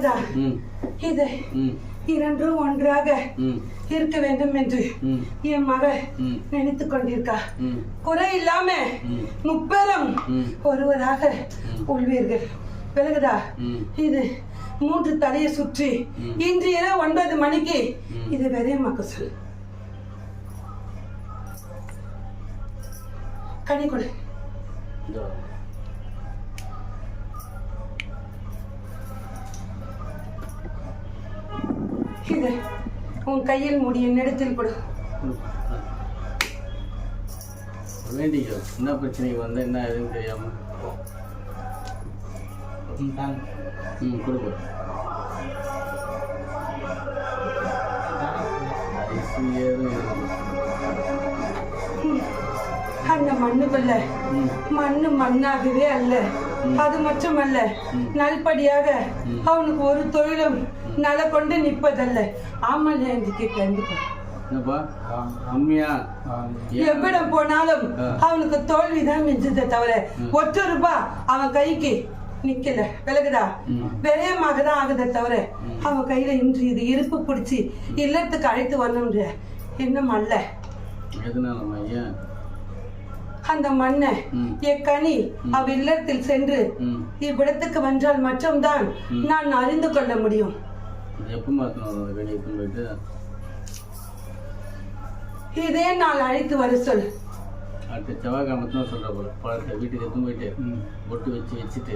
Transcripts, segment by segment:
கேக்குதா இது இரண்டும் ஒன்றாக இருக்க வேண்டும் என்று என் மக நினைத்து கொண்டிருக்கா? குறை இல்லாம முப்பெரும் ஒருவராக உள்வீர்கள் விலகுதா இது மூன்று தலையை சுற்றி இன்று இரவு ஒன்பது மணிக்கு இது வெறிய மக்க சொல்லு கனி கொடு. உன் கையில் முடி என்னிடத்தில் கொடு. வேண்டிக்கோ என்ன பிரச்சனை? வந்தால் என்ன ஏதுன்னு தெரியாமல் ம் கொடுப்போம் அந்த மண்ணுக்குள்ள. மண்ணு மண்ணாகவே அல்ல. அது மட்டுமல்ல நல்படியாக அவனுக்கு ஒரு தொழிலும் நல கொண்டு நிற்பதல்ல ஆமல் என்று கண்டிப்பா எவ்விடம் போனாலும். அவனுக்கு தோல்விதான் மிஞ்சதை தவிர ஒற்றை ரூபா அவன் கைக்கு நிக்கல. விலகுதா. விரயமாக தான் ஆகுதே தவிர அவன் கையில இன்று இது இருப்பு பிடிச்சி இல்லத்துக்கு அழைத்து வரணுன்ற எண்ணம் அல்ல. அந்த மண்ணை ம். எக்கனி அவ இல்லத்தில் சென்று இவ்விடத்துக்கு வென்றால் மட்டும்தான் நான் அறிந்து கொள்ள முடியும். எப்போ மாற்றணும் போயிட்டு? இதே நாள் அழைத்து வர சொல். அடுத்த செவ்வாய்க்கிழமை தான் சொல்கிற போல. பழத்தை வீட்டுக்கு எடுத்துன்னு போயிட்டு பொட்டு வச்சு வச்சுட்டு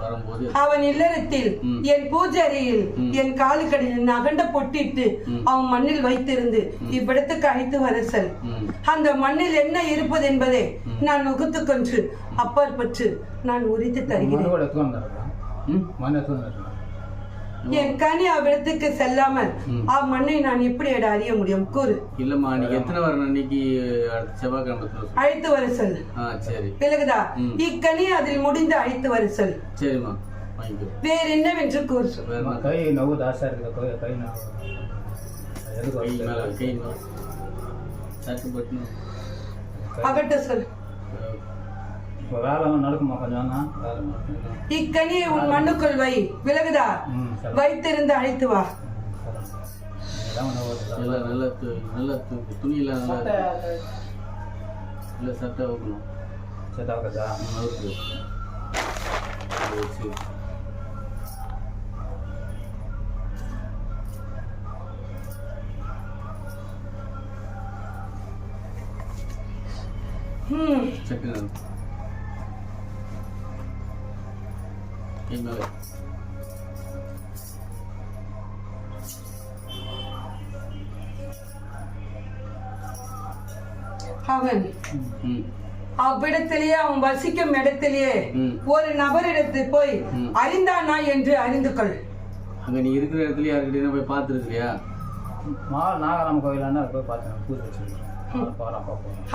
வரும்போது அவன் இல்லறத்தில். என் பூஜை அறையில் என் காலுக்கடியில் அகண்ட பொட்டிட்டு அவன் மண்ணில் வைத்திருந்து இவ்விடத்துக்கு அழைத்து வர சொல். அந்த மண்ணில் என்ன இருப்பது என்பதை நான் நுகுத்து கொன்று அப்பாற்பட்டு நான் உரித்து தருகிறேன். மன என் கனி அவ்விடத்துக்கு செல்லாமல் அம்மண்ணை நான் எப்படி அட அறிய முடியும்? கூறு. இல்லைம்மா அன்னைக்கு எத்தனை வரணும் அன்னைக்கு அடுத்த செவ்வாய்க்கிழமை. அழைத்து வர சொல். ஆ சரி. விலகுதா. இக்கனி அதில் முடிந்து அழைத்து வர சொல். சரிம்மா வேற என்னவென்று கூறு என்ன? கை நவ்வு தாசா இருக்குது கை கை? மேலே கை மேலே. சட்டு பட்டுன்னு அகட்ட சொல். இப்போ வேலை நடக்குமா கொஞ்சம். இக்கனியை உன் மண்ணுக்குள் வை. விலகுதா வைத்திருந்து அழைத்து வா. நல்லா நல்லா நல்லா துணியெல்லாம் நல்லா நல்லா சட்டை வைக்கணும் வச்சு. ம். மேலே அவன் அவ்விடத்திலேயே அவன் வசிக்கும் இடத்திலேயே. ஒரு நபரிடத்து போய். அறிந்தானா என்று அறிந்து கொள். அங்கே நீ இருக்கிற இடத்துல யாருக்கிட்டே போய் பார்த்துருக்கிறியா? மா நாகராம கோயிலாண்டா போய் பார்த்தேன் பூஜை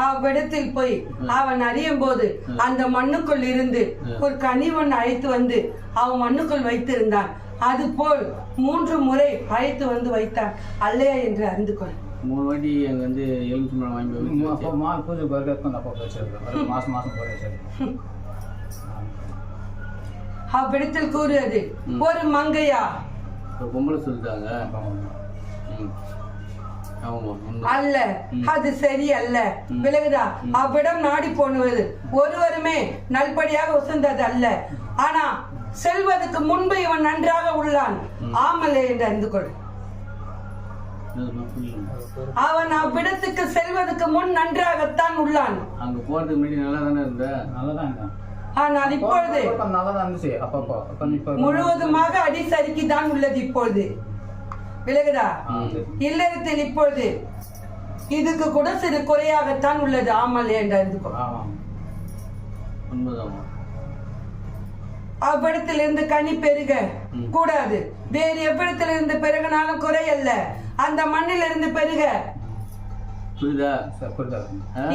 அவ்விடத்தில் போய் அவன் அறியும் போது அந்த மண்ணுக்குள் இருந்து ஒரு கனிவன் அழைத்து வந்து அவன் மண்ணுக்குள் வைத்திருந்தான். அதுபோல் மூன்று முறை அழைத்து வந்து வைத்தான். அல்லையா என்று அறிந்து கொள். மூணு வாட்டி அங்கே வந்து எலுமிச்சை பழம் வாங்கி. மால் பூஜை இருக்கும் அப்போ வச்சிருக்கேன். மாதம் மாதம் போய் வச்சிருக்கேன். அவ்விடத்தில் கூறியது ஒரு மங்கையா? பொம்பளை சொல்லிட்டாங்க. ம். அல்ல. அது சரி அல்ல. விலகுதா அவ்விடம் நாடி போனுவது ஒருவருமே நல்படியாக உசந்தது அல்ல. ஆனா செல்வதற்கு முன்பு இவன் நன்றாக உள்ளான். ஆமலே என்று அறிந்து கொள். அவன் அவ்விடத்துக்கு செல்வதற்கு முன் நன்றாகத்தான் உள்ளான். அங்கே போகிறதுக்கு முன்னாடி நல்லா தானே இருந்த? நல்லா தான் ஆனால் இப்பொழுது முழுவதுமாக அடி சறுக்கி தான் உள்ளது இப்பொழுது. விலகுதா? இல்லறத்தில் இப்பொழுது இதுக்கு கூட சிறு குறையாகத்தான் உள்ளது. என்று ஆமாம். உண்மைதாம்மா அவ்விடத்திலிருந்து கனி பெருக. கூடாது. வேறு எவ்விடத்திலிருந்து பெருகினாலும் குறையல்ல அந்த மண்ணிலிருந்து பெருக. புரியுதா?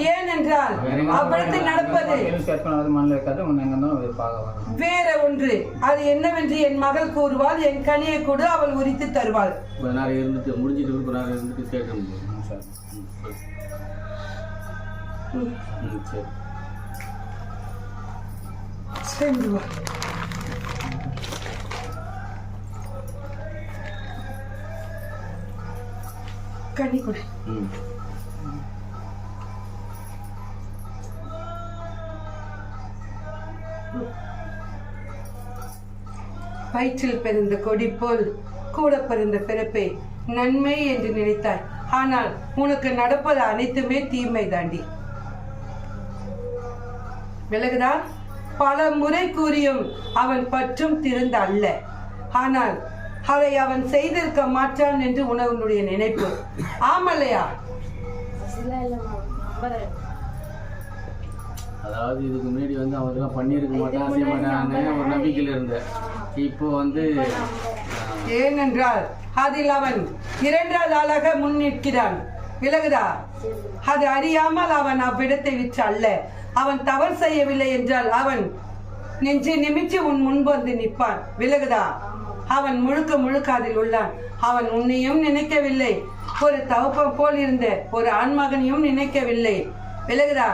ஏனென்றால் அவ்விடத்தில் நடப்பது வேற ஒன்று. அது என்னவென்று என் மகள் கூறுவாள் என் கனியை கொடு அவள் உரித்து தருவாள். இருந்துட்டு முடிஞ்சிட்டு நேரம் இருந்துட்டு கேட்டு ம், சரி. ம் சொல்லு. ம் சரி. சென்று வா கனி கொடு. வயிற்றில் பிறந்த கொடி போல் கூட பிறந்த பிறப்பை நன்மை என்று நினைத்தாய். ஆனால் உனக்கு நடப்பது அனைத்துமே தீமை தாண்டி. விலகுதா பல முறை கூறியும் அவன் பற்றும் திருந்த அல்ல. ஆனால் அதை அவன் செய்திருக்க மாட்டான் என்று உணவனுடைய நினைப்பு. ஆமல்லையா அதாவது இதுக்கு முன்னாடி வந்து அவன் இதெல்லாம் பண்ணியிருக்க மாட்டான் செய்ய மாட்டான்னு ஒரு நம்பிக்கையில் இருந்தேன். இப்போ வந்து ஏனென்றால் அதில் அவன் இரண்டாவது ஆளாக முன் நிற்கிறான். விலகுதா? அது அறியாமல் அவன் அவ்விடத்தை விற்று அல்ல. அவன் தவறு செய்யவில்லை என்றால் அவன் நெஞ்சு நிமிச்சு உன் முன்பு வந்து நிற்பான். விலகுதா? அவன் முழுக்க முழுக்க அதில் உள்ளான். அவன் உன்னையும் நினைக்கவில்லை. ஒரு தவப்பம் போல் இருந்த ஒரு ஆண்மகனையும் நினைக்கவில்லை. விலகுதா?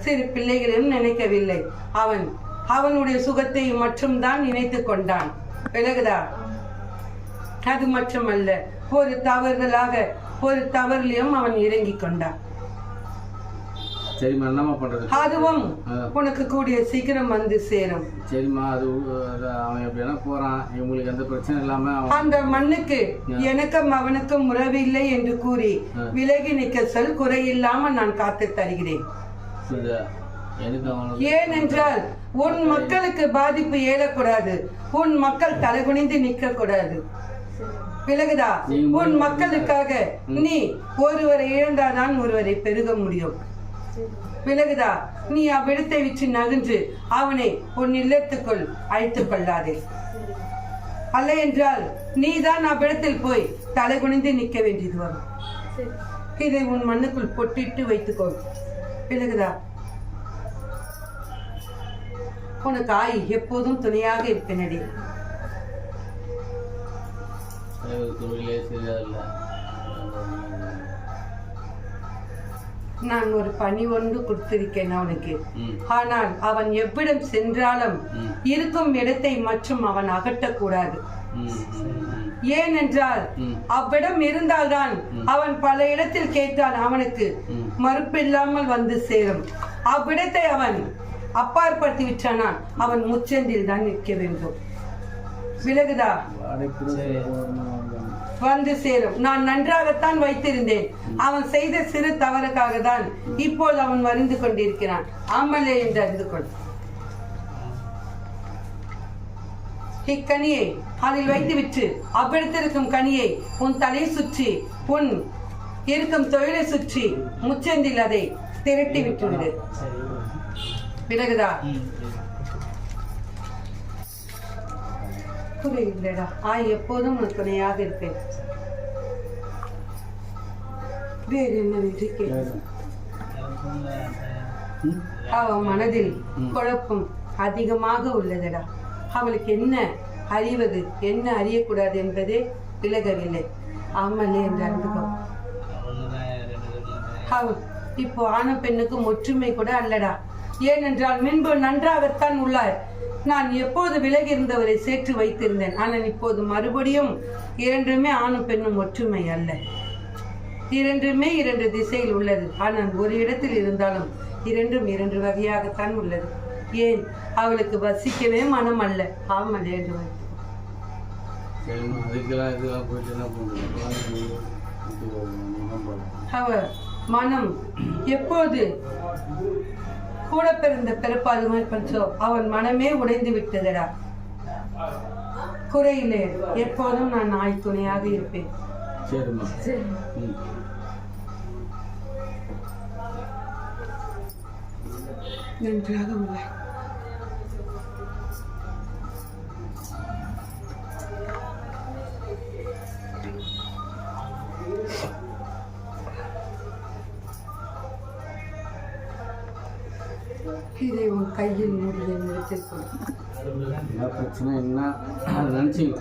சிறு பிள்ளைகளையும் நினைக்கவில்லை. அவன் அவனுடைய சுகத்தை மட்டும்தான் நினைத்து கொண்டான். விலகுதா? அது மட்டுமல்ல ஒரு தவறுதலாக ஒரு தவறிலையும் அவன் இறங்கிக் கொண்டான். சரிம்மா என்னம்மா பண்றது? அதுவும். உனக்கு கூடிய சீக்கிரம் வந்து சேரும். சரிம்மா அது அவன் எப்படின்னா போறான். இவங்களுக்கு எந்த பிரச்சனை இல்லாம அந்த மண்ணுக்கு எனக்கும் அவனுக்கும் உறவில்லை என்று கூறி. விலகி நிற்க சொல் குறையில்லாம நான் காத்து தருகிறேன். ஏனென்றால் உன் மக்களுக்கு பாதிப்பு ஏறக்கூடாது. உன் மக்கள் தலைகுனிந்து நிற்க கூடாது விலகுதா நீங்க உன் மக்களுக்காக நீ ஒருவரை இழந்தாதான் ஒருவரை பெருக முடியும். விலகுதா நீ அவ்விடத்தை விட்டு நகன்று அவனை உன் இல்லத்துக்குள் அழைத்துக் கொள்ளாதே. அல்ல என்றால் நீதான் அவ்விடத்தில் போய் தலைகுனிந்து நிற்க வேண்டியது வரும். இதை உன் மண்ணுக்குள் பொட்டிட்டு வைத்துக்கோ விலகுதா ஆய் எப்போதும் துணையாக இருப்பேனடி. நான் ஒரு பணி ஒன்று கொடுத்திருக்கேன் அவனுக்கு. ஆனால் அவன் எவ்விடம் சென்றாலும். இருக்கும் இடத்தை மற்றும் அவன் ம் ஏனென்றால். அவ்விடம் இருந்தால்தான் அவன் பல இடத்தில் கேட்டான் அவனுக்கு. மறுப்பில்லாமல் வந்து சேரும். அவ்விடத்தை அவன் அப்பாற்படுத்தி விட்டானால் அவன் முச்சந்தில் தான் நிற்க வேண்டும். விலகுதா? வந்து சேரும். நான் நன்றாகத்தான் வைத்திருந்தேன். அவன் செய்த சிறு தவறுக்காக தான் இப்போது அவன் வருந்து கொண்டிருக்கிறான். ஆமலே என்று அறிந்து கொள். இக்கனியை அதில் வைத்துவிட்டு அவ்வெடுத்திருக்கும் கனியை உன் தலை சுற்றி உன் இருக்கும் தொழிலை சுற்றி முச்சந்தில் அதை திரட்டி விட்டுள்ளது விலகுதா புரியலடா ஆ எப்போதும் உனக்கு துணையாக இருப்பேன். வேறு என்ன மனதில் குழப்பம் அதிகமாக உள்ளதடா. அவளுக்கு என்ன அறிவது என்ன அறியக்கூடாது என்பதே விலகவில்லை. ஆமலே என்று அறிந்துக்கோ அவள் இப்போ ஆண பெண்ணுக்கும் ஒற்றுமை கூட அல்லடா. ஏனென்றால் முன்பு நன்றாகத்தான் உள்ளார். நான் எப்போது விலகி இருந்தவரை சேர்த்து வைத்திருந்தேன். ஆனால் இப்போது மறுபடியும் இரண்டுமே ஆணும் பெண்ணும் ஒற்றுமை அல்ல. இரண்டுமே இரண்டு திசையில் உள்ளது. ஆனால் ஒரு இடத்தில் இருந்தாலும் இரண்டும் இரண்டு வகையாகத்தான் உள்ளது. ஏன்? அவளுக்கு வசிக்கவே மனம் அல்ல. ஆமல் என்று அவ மனம் எப்போது கூட பிறந்த பிறப்பாது மாதிரி பஞ்சோ அவன் மனமே உடைந்து விட்டதடா. குறையிலே எப்போதும் நான் நாய் துணையாக இருப்பேன். நன்றாக உள்ளாய். இதை உன் கையில் மூடிய கொள் என்ன பிரச்சனை? என்ன? அதை நினச்சிங்க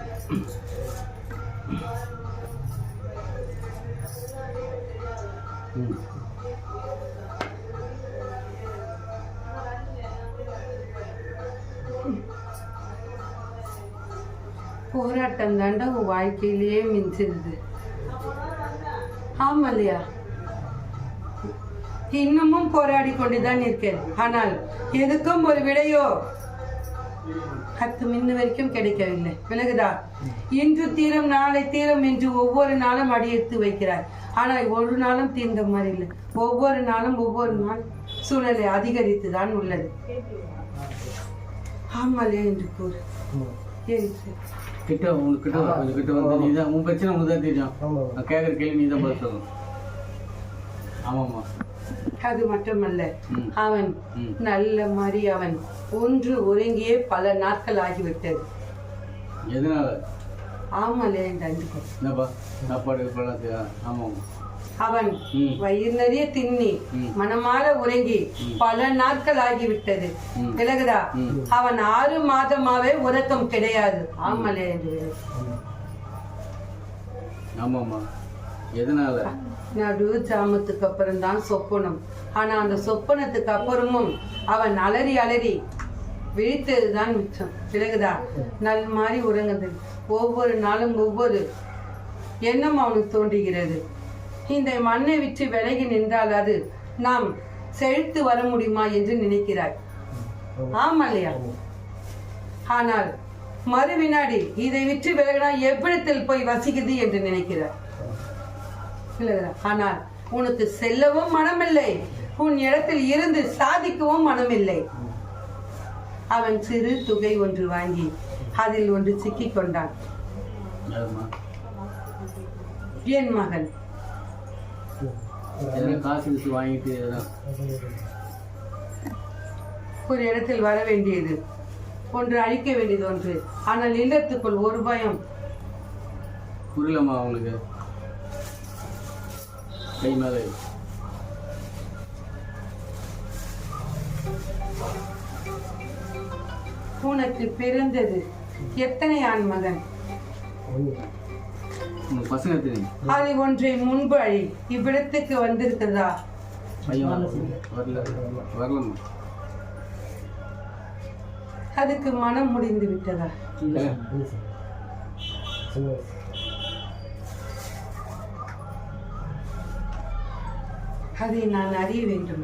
போராட்டம் தாண்டா உன் வாழ்க்கையிலேயே மிஞ்சிருது. ஆமா இல்லையா இன்னமும் போராடி கொண்டுதான் இருக்கேன் ஆனால் எதுக்கும் ஒரு விடையோ பத்து மின்னு வரைக்கும் கிடைக்கவில்லை. விலகுதா? இன்று தீரும் நாளை தீரும் என்று ஒவ்வொரு நாளும் அடியெடுத்து வைக்கிறார் ஆனால் ஒரு நாளும் தீர்ந்த மாதிரி இல்லை. ஒவ்வொரு நாளும் ஒவ்வொரு நாள் சூழ்நிலை அதிகரித்து தான் உள்ளது. ஆமாலே என்று கூறு. கிட்ட உனக்கு கிட்ட வா, கொஞ்சம் கிட்ட வந்து. நீ தான் உன் பிரச்சனை உனக்கு தான் தெரியும் நான் கேட்குற கேள்வி நீ தான் பதில் சொல்லணும் ஆமாம்மா. அது மட்டுமல்ல. அவன். நல்ல மாதிரி அவன் ஒன்று ஒருங்கியே பல நாட்கள் ஆகிவிட்டது எதனால ஆமாலே அவன். வயிறு நிறைய தின்னி. மனமாற உறங்கி பல நாட்கள் ஆகிவிட்டது. விலகுதா. அவன் ஆறு மாதமாவே உறக்கம் கிடையாது ஆமலே என்று ஆமாம்மா எதனால நடு ஜாமத்துக்கு அப்புறம் தான் சொப்பனம். ஆனா அந்த சொப்பனத்துக்கு அப்புறமும் அவன் அலறி அலறி விழித்ததுதான் மிச்சம். விலகுதா? நல் மாதிரி உறங்குது. ஒவ்வொரு நாளும் ஒவ்வொரு எண்ணம் அவனுக்கு தோன்றுகிறது. இந்த மண்ணை விட்டு விலகி நின்றால் அது நாம் செழித்து வர முடியுமா என்று நினைக்கிறாய். ஆமா இல்லையா? ஆனால் மறு வினாடி இதை விற்று விலகினா எவ்விடத்தில் போய் வசிக்குது என்று நினைக்கிறார் ஆனால் உனக்கு செல்லவும் மனமில்லை. உன் இடத்தில் இருந்து சாதிக்கவும் மனமில்லை. அவன் சிறு தொகை ஒன்று வாங்கி அதில் ஒன்று சிக்கிக் கொண்டான். என் மகன். ஒரு இடத்தில் வர வேண்டியது. ஒன்று அழிக்க வேண்டியது ஒன்று. ஆனால் இல்லத்துக்குள் ஒரு பயம். புரியலம்மா அவங்களுக்கு கை மேலே உனக்கு பிறந்தது எத்தனை ஆண் மகன்? பசங்க அது ஒன்றை முன்பு அழி இவ்விடத்துக்கு வந்திருக்கிறதா அதுக்கு மனம் முடிந்து விட்டதா அதை நான் அறிய வேண்டும்.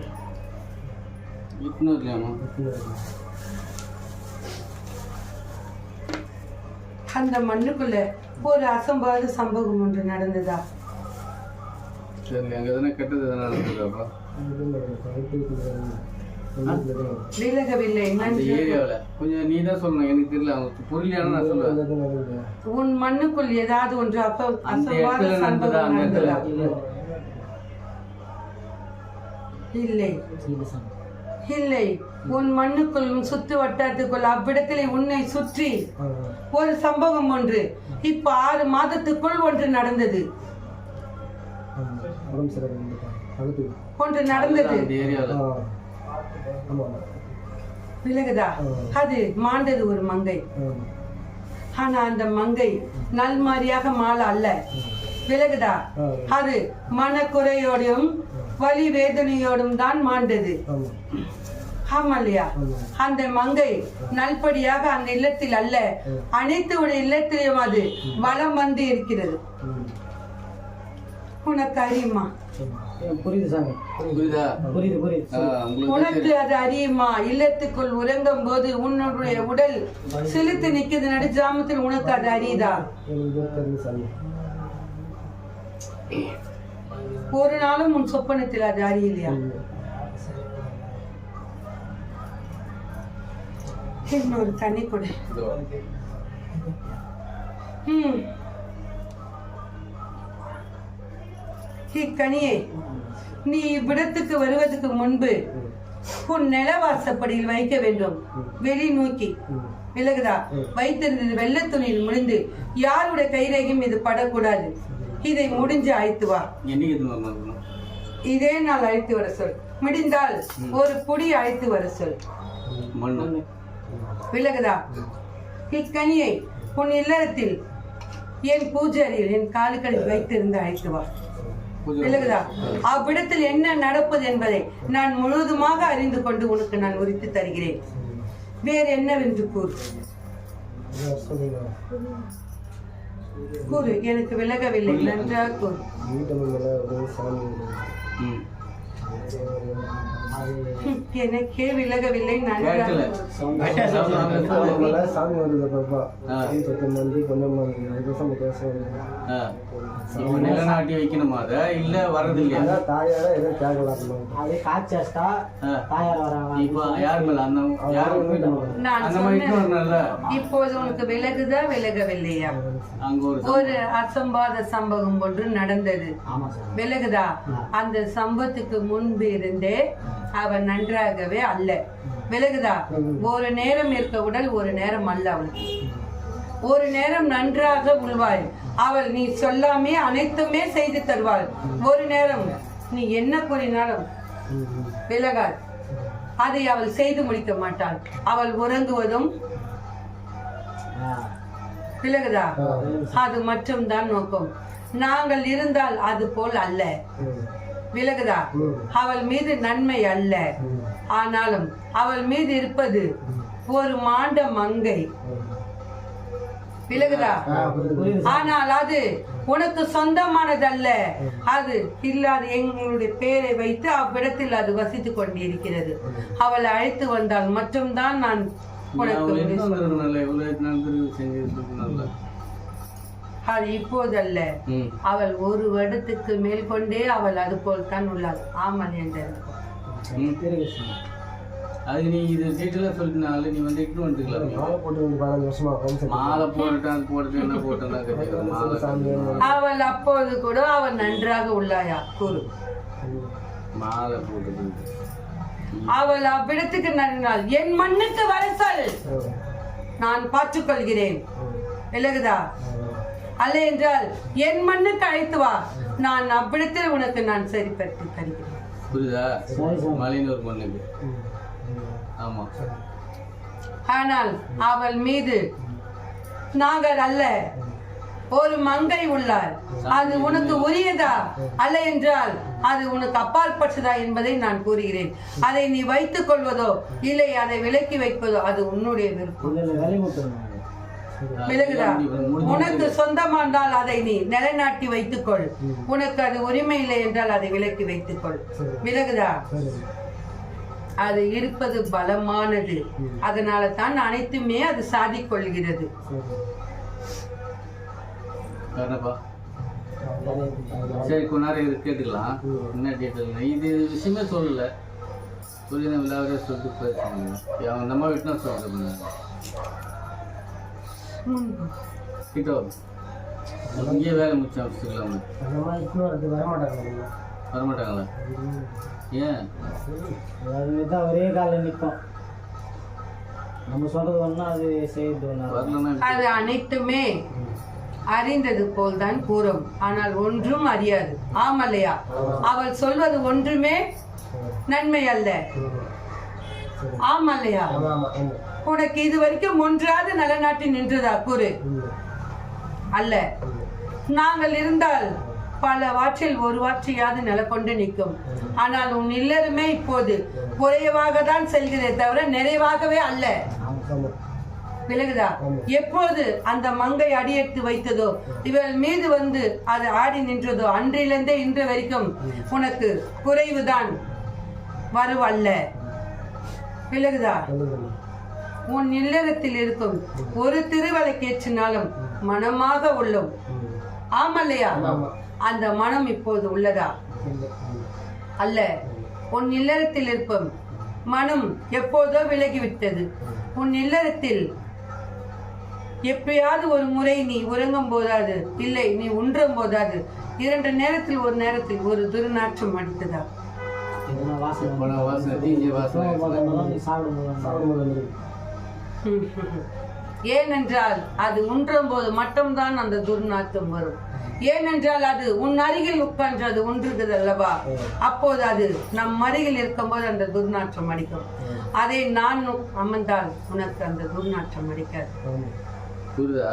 அந்த மண்ணுக்குள்ள ஒரு அசம்பாத சம்பவம் ஒன்று நடந்ததா? விலகவில்லை கொஞ்சம் நீ தான் சொல்லணும் எனக்கு தெரியல அவங்க நான் சொல்லுவேன் உன் மண்ணுக்குள் ஏதாவது ஒன்று அப்ப அசம்பாத சம்பவம் நடந்ததா? இல்லை. இல்லை. உன் மண்ணுக்குள் உன் சுத்து வட்டாரத்துக்குள் அவ்விடத்திலே உன்னை சுற்றி ஒரு சம்பவம் ஒன்று. இப்ப ஆறு மாதத்துக்குள் ஒன்று நடந்தது. ஒன்று நடந்தது. விலகுதா? அது மாண்டது ஒரு மங்கை. ஆனா அந்த மங்கை நல்மாரியாக மாலை அல்ல. விலகுதா? அது மனக்குறையோடையும் வலி வேதனையோடும் தான் மாண்டது. ஆமா இல்லையா? அந்த மங்கை நல்படியாக அந்த இல்லத்தில் அல்ல. அனைத்து உடைய இல்லத்திலும் அது வலம் வந்து இருக்கிறது. உனக்கு அறியுமா? உனக்கு அது அறியுமா? இல்லத்துக்குள் உறங்கும் போது உன்னுடைய உடல் செலுத்து நிக்குது. நடு ஜாமத்தில் உனக்கு அது அறியுதா? ஒரு நாளும் உன் சொப்பனத்தில் அது அறியலையா இன்னொரு தண்ணி கொடு. ம். இக்கனியை நீ இவ்விடத்துக்கு வருவதற்கு முன்பு உன் நிலவாசப்படியில் வைக்க வேண்டும். வெளி நோக்கி. விலகுதா. வைத்திருந்தது வெள்ளை துணியில் முடிந்து யாருடைய கைரேகையும் இது படக்கூடாது. இதை முடிஞ்சு அழைத்து வா. இதே நாள் அழைத்து வர சொல். முடிந்தால் ஒரு பொடி அழைத்து வர சொல். விலகுதா? இக்கனியை உன் இல்லறத்தில் என் பூஜாரியில் என் காலுக்களில் வைத்திருந்து அழைத்து வா. விலகுதா? அவ்விடத்தில் என்ன நடப்பது என்பதை நான் முழுவதுமாக அறிந்து கொண்டு உனக்கு நான் உரித்து தருகிறேன். வேறு என்னவென்று கூறு. கூறு எனக்கு விலகவில்லை. நன்றாக கூறு. எனக்கே விலகவில்லை சாமி வருது பாப்பா கொஞ்சம் நிலநாட்டி வைக்கணுமா? அதை இல்ல வர்றது இல்லையா அதான் தாயார ஏதோ கேட்கலாம் அது காய்ச்சா ஆ. தாயார் வராங்க இப்போ யார் மேல? அந்த யார் நான் அந்த மாதிரி சொன்னேன். வரணும்ல இப்போது உனக்கு விலகுதா விலகவில்லையா? அங்க ஒரு ஒரு அசம்பாத சம்பவம் ஒன்று நடந்தது. ஆமா சார். விலகுதா? அந்த சம்பவத்துக்கு முன்பு இருந்தே அவன் நன்றாகவே அல்ல. விலகுதா? ஒரு நேரம் இருக்க உடல் ஒரு நேரம் அல்ல அவளுக்கு. ஒரு நேரம் நன்றாக உள்வாள் அவள் நீ சொல்லாமே அனைத்துமே செய்து தருவாள். ஒரு நேரம் நீ என்ன கூறினாலும் விலகாள் அதை அவள் செய்து முடிக்க மாட்டாள். அவள் உறங்குவதும் விலகுதா? அது மட்டும்தான் நோக்கம். நாங்கள் இருந்தால் அது போல் அல்ல. விலகுதா? அவள் மீது நன்மை அல்ல. ஆனாலும் அவள் மீது இருப்பது ஒரு மாண்ட மங்கை. விலகுதா? ஆனால் அது உனக்கு சொந்தமானதல்ல. அது இல்லாத எங்களுடைய பேரை வைத்து அவ்விடத்தில் அது வசித்துக் கொண்டிருக்கிறது. அவளை அழைத்து வந்தால் மட்டும்தான் நான் உனக்கு அது இப்போதல்ல. ம். அவள் ஒரு வருடத்துக்கு மேல் கொண்டே அவள் அது போல் தான் உள்ளாள். ஆமல் என்றார். அதுக்கு நீ இது டீட்டெயிலாக சொல்லினால நீ வந்து இட்டு வந்துக்கலாம் மாலை போட்டுட்டு அது போட்டுட்டு என்ன போட்டுலாம் கிடையாது மாலை அவள் அப்போது கூட அவள் நன்றாக உள்ளாயா? கூறு. மாலை போட்டுட்டு. அவள் அவ்விடத்துக்கு நன்றாள் என் மண்ணுக்கு வரசல். நான் பார்த்துக் கொள்கிறேன் விலகுதா? அல்ல என்றால் என் மண்ணுக்கு அழைத்து வா. நான் அவ்விடத்தில் உனக்கு நான் சரிப்படுத்தி தருகிறேன். புரியுதா? ஆமா. ஆனால் அவள் மீது நாங்கள் அல்ல. ஒரு மங்கை உள்ளார். அது உனக்கு உரியதா? அல்ல என்றால் அது உனக்கு அப்பாற்பட்டதா என்பதை நான் கூறுகிறேன். அதை நீ வைத்துக் கொள்வதோ இல்லை அதை விலக்கி வைப்பதோ அது உன்னுடைய விருப்பம். விலகுதா உனக்கு சொந்தமானால் அதை நீ நிலைநாட்டி வைத்துக்கொள். உனக்கு அது உரிமை இல்லை என்றால் அதை விலக்கி வைத்துக்கொள். விலகுதா அது இருப்பது பலமானது. அதனால தான் அனைத்துமே அது சாதிக் கொள்கிறது காரணப்பா சரி நேரம் இது கேட்டுக்கலாம். என்ன டீட்டெயில் இது விஷயமே சொல்லல. புரியுது? விளையாட சொல்லிட்டு போயிருக்காங்க. இந்த மாதிரி விட்டுனா சொல்லிட்டு கிட்ட வா. இங்கேயே வேலை முடிச்சு வச்சுக்கலாமா வரமாட்டாங்களா? ஏன்? ஒரே காலில் நிற்கும் நம்ம சொல்றது ஒன்றா அது செய்யுது ஒன்றா அது அனைத்துமே அறிந்தது போல்தான் கூறும். ஆனால் ஒன்றும் அறியாது. ஆமல்லையா அவள் சொல்வது ஒன்றுமே நன்மை அல்ல. ஆமல்லையா உனக்கு இது வரைக்கும் ஒன்றாவது நலநாட்டி நின்றதா? கூறு. அல்ல. நாங்கள் இருந்தால் பல வாற்றில் ஒரு வாற்றையாவது நிலக்கொண்டு நிற்கும். ஆனால் உன் இல்லருமே இப்போது குறைவாக தான் செல்கிறதே தவிர நிறைவாகவே அல்ல. விலகுதா? எப்போது அந்த மங்கை அடியெடுத்து வைத்ததோ இவள் மீது வந்து அது ஆடி நின்றதோ அன்றிலிருந்தே இன்று வரைக்கும் உனக்கு குறைவுதான். வருவல்ல. விலகுதா? உன் இல்லறத்தில் இருக்கும். ஒரு திருவலைக்கேற்றினாலும் மனமாக உள்ளோம். ஆமல்லையா? அந்த மனம் இப்போது உள்ளதா? அல்ல உன் இல்லறத்தில் இருப்பம் மனம் எப்போதோ விலகிவிட்டது. உன் இல்லறத்தில் எப்பயாவது ஒரு முறை நீ உறங்கும் போதாது இல்லை நீ உண்ணும் போதாது இரண்டு நேரத்தில் ஒரு நேரத்தில் ஒரு துர்நாற்றம் அடித்ததா? ஏனென்றால் அது உன்றும் போது மட்டும்தான் அந்த துர்நாற்றம் வரும். ஏனென்றால் அது உன் அருகில் உட்கார்ந்து அது உன்றுகிறது அல்லவா? அப்போது அது நம் அருகில் இருக்கும்போது அந்த துர்நாற்றம் அடிக்கும். அதை நான் அமர்ந்தால் உனக்கு அந்த துர்நாற்றம் அடிக்காது. புரியுதா?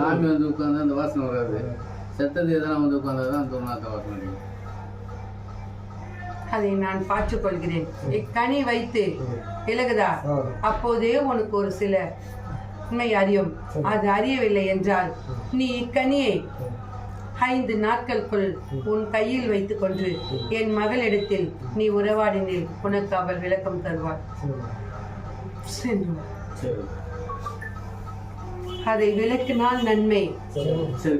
சாமி வந்து உட்காந்து அந்த வாசனை வராது. செத்தது எதனா வந்து உட்காந்தா தான் அந்த வாசனை அடிக்கும். அதை நான் பார்த்துக் கொள்கிறேன் இக்கனி வைத்து விலகுதா அப்போதே உனக்கு ஒரு சில உண்மை அறியும். அது அறியவில்லை என்றால் நீ இக்கனியை ஐந்து நாட்களுக்குள் உன் கையில் வைத்துக் கொண்டு என் மகளிடத்தில் நீ உறவாடினில் உனக்கு அவள் விளக்கம் தருவாள். சரி. அதை விளக்கினால் நன்மை. சரி